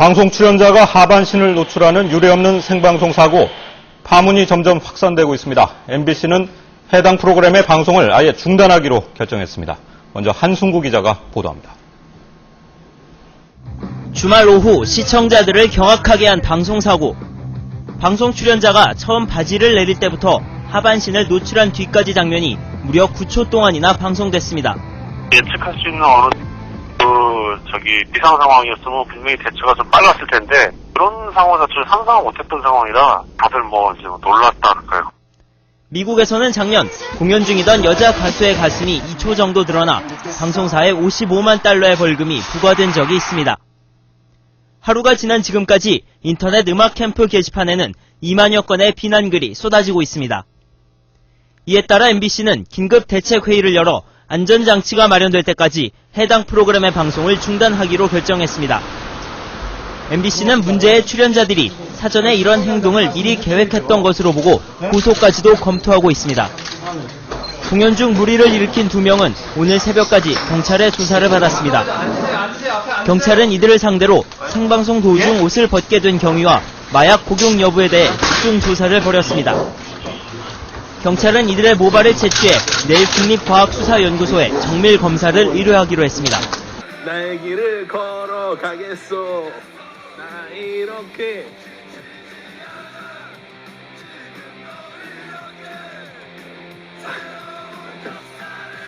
방송 출연자가 하반신을 노출하는 유례없는 생방송 사고 파문이 점점 확산되고 있습니다. MBC는 해당 프로그램의 방송을 아예 중단하기로 결정했습니다. 먼저 한승구 기자가 보도합니다. 주말 오후 시청자들을 경악하게 한 방송 사고. 방송 출연자가 처음 바지를 내릴 때부터 하반신을 노출한 뒤까지 장면이 무려 9초 동안이나 방송됐습니다. 예측할 수 있는 어느 그 저기 비상 상황이었으면 분명히 대처가 좀 빨랐을 텐데 그런 상황 자체를 상상을 못했던 상황이라 다들 뭐 지금 놀랐다 그럴까요? 미국에서는 작년 공연 중이던 여자 가수의 가슴이 2초 정도 드러나 방송사에 55만 달러의 벌금이 부과된 적이 있습니다. 하루가 지난 지금까지 인터넷 음악 캠프 게시판에는 2만여 건의 비난글이 쏟아지고 있습니다. 이에 따라 MBC는 긴급 대책 회의를 열어 안전장치가 마련될 때까지 해당 프로그램의 방송을 중단하기로 결정했습니다. MBC는 문제의 출연자들이 사전에 이런 행동을 미리 계획했던 것으로 보고 고소까지도 검토하고 있습니다. 공연 중 무리를 일으킨 두 명은 오늘 새벽까지 경찰의 조사를 받았습니다. 경찰은 이들을 상대로 생방송 도중 옷을 벗게 된 경위와 마약 복용 여부에 대해 집중 조사를 벌였습니다. 경찰은 이들의 모발을 채취해 내일 국립과학수사연구소에 정밀 검사를 의뢰하기로 했습니다. 나의 길을 걸어가겠소 나 이렇게